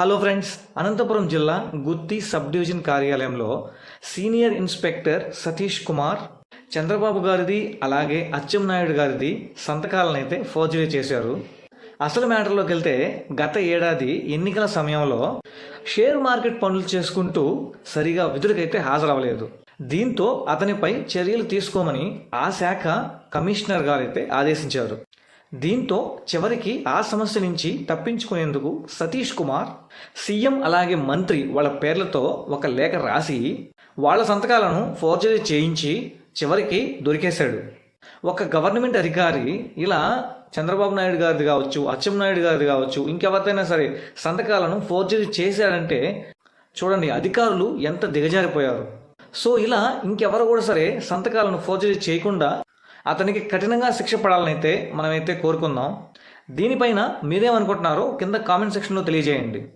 Hello friends Anantapuram జిల్లా గుత్తి sub division కార్యాలయంలో senior inspector Satish Kumar Chandrababu గారిది అలాగే అచ్చెన్నాయుడు గారిది సంతకాలనైతే ఫోర్జరీ చేశారు. అసలు మ్యాటర్లోకి వెళ్తే గత ఏడాది ఎన్నికల సమయంలో షేర్ మార్కెట్ పనులు చేసుకుంటూ సరిగా విధులకైతే హాజరవ్వలేదు. దీంతో అతనిపై చర్యలు తీసుకోమని ఆ శాఖ కమిషనర్ గారైతే ఆదేశించారు. దీంతో చివరికి ఆ సమస్య నుంచి తప్పించుకునేందుకు సతీష్ కుమార్ సీఎం అలాగే మంత్రి వాళ్ళ పేర్లతో ఒక లేఖ రాసి వాళ్ళ సంతకాలను ఫోర్జరీ చేయించి చివరికి దొరికేశాడు. ఒక గవర్నమెంట్ అధికారి ఇలా చంద్రబాబు నాయుడు గారిది కావచ్చు అచ్చెన్నాయుడు గారిది కావచ్చు ఇంకెవరిదైనా సరే సంతకాలను ఫోర్జరీ చేశారంటే చూడండి అధికారులు ఎంత దిగజారిపోయారు. సో ఇలా ఇంకెవరు కూడా సరే సంతకాలను ఫోర్జరీ చేయకుండా అతనికి కఠినంగా శిక్ష పడాలనైతే మనమైతే కోరుకుందాం. దీనిపైన మీరేమనుకుంటున్నారో కింద కామెంట్ సెక్షన్లో తెలియజేయండి.